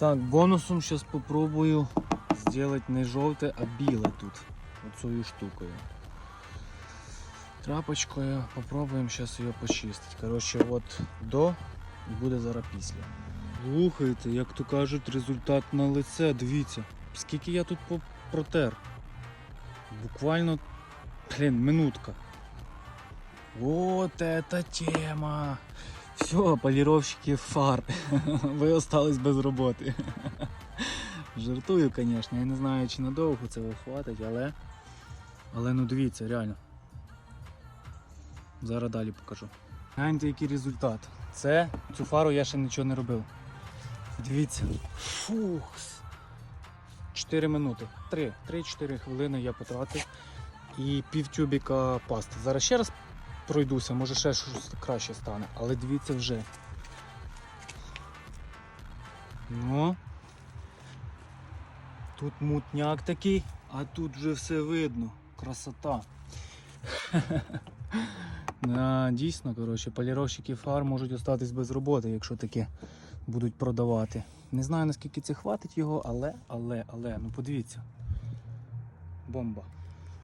Так, бонусом зараз попробую зробити не жовте, а біле тут. Оцею штукою. Трапочкою попробуємо зараз її почистити. Коротше, от до і буде зараз після. Слухайте, як то кажуть, результат на лице. Дивіться, скільки я тут протер. Буквально, блін, минутка. Вот это тема! Все, полировщики фар. Ви остались без роботи. Жартую, звісно. Я не знаю, чи надовго це хватить, але. Але ну дивіться, реально. Зараз далі покажу. Гляньте, який результат. Це цю фару я ще нічого не робив. Дивіться. Фух. 4 минути. 3. 3-4 хвилини я потратив. І пів тюбіка пасти. Зараз ще раз пройдуся, може ще щось краще стане. Але дивіться вже. Ну. Тут мутняк такий, а тут вже все видно. Красота. Да, дійсно, коротше, поліровщики фар можуть остатись без роботи, якщо таке будуть продавати. Не знаю наскільки це хватить його, але, але, але, ну подивіться. Бомба.